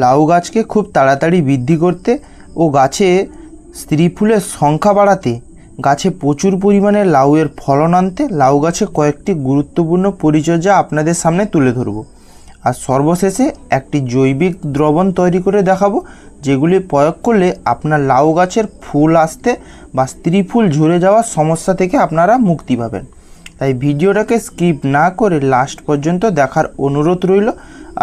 লাউ গাছকে খুব তাড়াতাড়ি বৃদ্ধি করতে ও গাছে স্ত্রী ফুলের সংখ্যা বাড়াতে, গাছে প্রচুর পরিমাণে লাউয়ের ফলন আনতে লাউ গাছে কয়েকটি গুরুত্বপূর্ণ পরিচর্যা আপনাদের সামনে তুলে ধরব। আর সর্বশেষে একটি জৈবিক দ্রবণ তৈরি করে দেখাবো, যেগুলি প্রয়োগ করলে আপনার লাউ গাছের ফুল আসতে বা স্ত্রী ফুল ঝরে যাওয়ার সমস্যা থেকে আপনারা মুক্তি পাবেন। তাই ভিডিওটাকে স্কিপ না করে লাস্ট পর্যন্ত দেখার অনুরোধ রইল।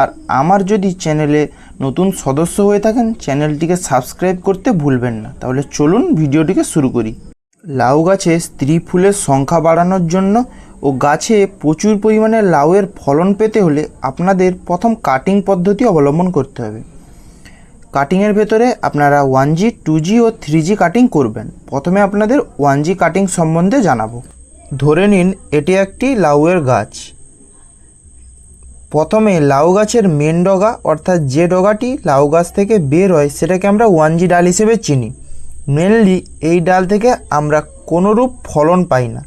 আর আমার যদি চ্যানেলে নতুন সদস্য হয়ে থাকেন, চ্যানেলটিকে সাবস্ক্রাইব করতে ভুলবেন না। তাহলে চলুন ভিডিওটিকে শুরু করি। লাউ গাছে স্ত্রী ফুলের সংখ্যা বাড়ানোর জন্য ও গাছে প্রচুর পরিমাণে লাউয়ের ফলন পেতে হলে আপনাদের প্রথম কাটিং পদ্ধতি অবলম্বন করতে হবে। কাটিংয়ের ভেতরে আপনারা ওয়ান জি টু জি ও থ্রি জি কাটিং করবেন। প্রথমে আপনাদের ওয়ান জি কাটিং সম্বন্ধে জানাব। ধরে নিন, এটি একটি লাউয়ের গাছ। প্রথমে লাউ গাছের মেন ডগা, অর্থাৎ যে ডগাটি লাউ গাছ থেকে বের হয়, সেটাকে আমরা ওয়ানজি ডাল হিসেবে চিনি। মেনলি এই ডাল থেকে আমরা কোনোরূপ ফলন পাই না।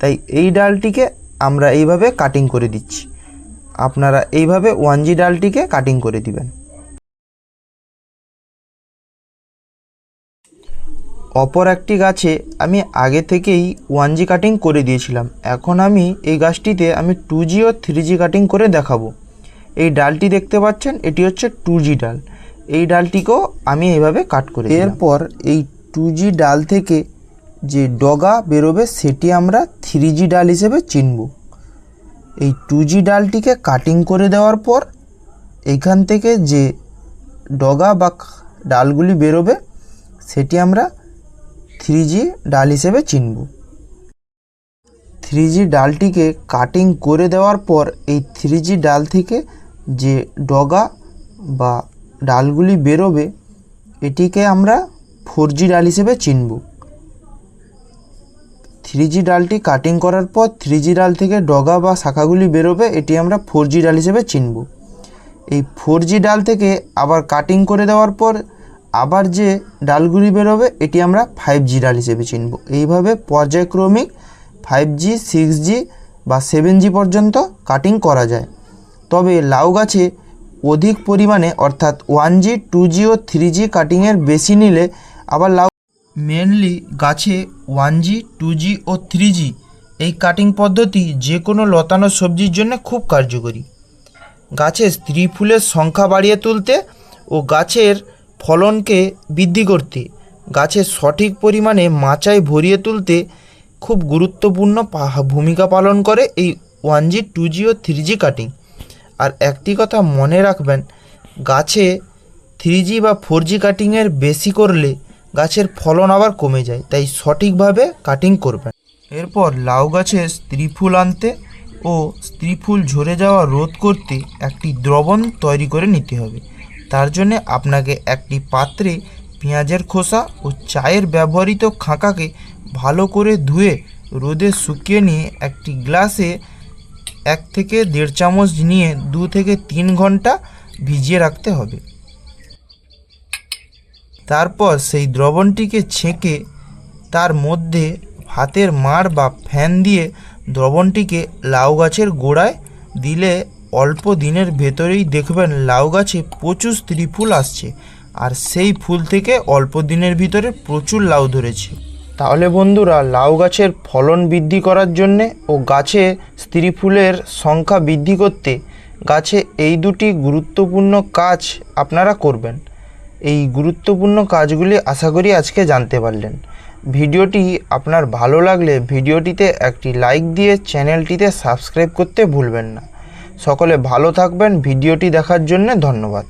তাই এই ডালটিকে আমরা এইভাবে কাটিং করে দিচ্ছি। আপনারা এইভাবে ওয়ানজি ডালটিকে কাটিং করে দিবেন। অপর একটি গাছে আমি আগে থেকেই ওয়ান জি কাটিং করে দিয়েছিলাম। এখন আমি এই গাছটিতে আমি টু জি ও থ্রি জি কাটিং করে দেখাবো। এই ডালটি দেখতে পাচ্ছেন, এটি হচ্ছে টু জি ডাল। এই ডালটিকেও আমি এইভাবে কাট করে এরপর এই টু জি ডাল থেকে যে ডগা বেরোবে, সেটি আমরা থ্রি জি ডাল হিসেবে চিনব। এই টু জি ডালটিকে কাটিং করে দেওয়ার পর এইখান থেকে যে ডগা বা ডালগুলি বেরোবে, সেটি আমরা থ্রি জি ডাল হিসেবে চিনব। থ্রি জি ডালটিকে কাটিং করে দেওয়ার পর এই থ্রি জি ডাল থেকে যে ডগা বা ডালগুলি বেরোবে, এটিকে আমরা ফোর জি ডাল হিসেবে চিনব। থ্রি জি ডালটি কাটিং করার পর থ্রি জি ডাল থেকে ডগা বা শাখাগুলি বেরোবে, এটি আমরা ফোর জি ডাল হিসেবে চিনব। এই ফোর জি ডাল থেকে আবার কাটিং করে দেওয়ার পর আবার যে ডালগুলি বেরোবে, এটি আমরা ফাইভ জি ডাল হিসেবে চিনব। এইভাবে পর্যায়ক্রমিক ফাইভ জি সিক্স জি বা সেভেন জি পর্যন্ত কাটিং করা যায়। তবে লাউ গাছে অধিক পরিমাণে অর্থাৎ ওয়ান জি টু জি ও থ্রি জি কাটিংয়ের বেশি নিলে আবার লাউ মেনলি গাছে ওয়ান জি টু জি ও থ্রি জি এই কাটিং পদ্ধতি যে কোনো লতানো সবজির জন্য খুব কার্যকরী। গাছে স্ত্রী ফুলের সংখ্যা বাড়িয়ে তুলতে ও গাছের ফলনকে বৃদ্ধি করতে, গাছের সঠিক পরিমাণে মাচায় ভরিয়ে তুলতে খুব গুরুত্বপূর্ণ ভূমিকা পালন করে এই ওয়ান জি, টু জি ও থ্রি জি কাটিং। আর একটি কথা মনে রাখবেন, গাছে থ্রি জি বা ফোর জি কাটিংয়ের বেশি করলে গাছের ফলন আবার কমে যায়, তাই সঠিকভাবে কাটিং করবেন। এরপর লাউ গাছে স্ত্রী ফুল আনতে ও স্ত্রী ফুল ঝরে যাওয়া রোধ করতে একটি দ্রবণ তৈরি করে নিতে হবে। তার জন্য আপনাকে একটি পাত্রে পেঁয়াজের খোসা ও চায়ের ব্যবহৃত খাঁকাকে ভালো করে ধুয়ে রোদে শুকিয়ে নিয়ে একটি গ্লাসে এক থেকে দেড় চামচ নিয়ে দু থেকে তিন ঘণ্টা ভিজিয়ে রাখতে হবে। তারপর সেই দ্রবণটিকে ছেঁকে তার মধ্যে হাতের মাড় বা ফ্যান দিয়ে দ্রবণটিকে লাউ গাছের গোড়ায় দিলে অল্প দিনের ভেতরেই দেখবেন লাউ গাছে প্রচুর স্ত্রী ফুল আসছে। আর সেই ফুল থেকে অল্প দিনের ভিতরে প্রচুর লাউ ধরেছে। তাহলে বন্ধুরা, লাউ গাছের ফলন বৃদ্ধি করার জন্যে ও গাছে স্ত্রী ফুলের সংখ্যা বৃদ্ধি করতে গাছে এই দুটি গুরুত্বপূর্ণ কাজ আপনারা করবেন। এই গুরুত্বপূর্ণ কাজগুলি আশা করি আজকে জানতে পারলেন। ভিডিওটি আপনার ভালো লাগলে ভিডিওটিতে একটি লাইক দিয়ে চ্যানেলটিতে সাবস্ক্রাইব করতে ভুলবেন না। সকলে ভালো থাকবেন ভিডিওটি দেখার জন্য ধন্যবাদ।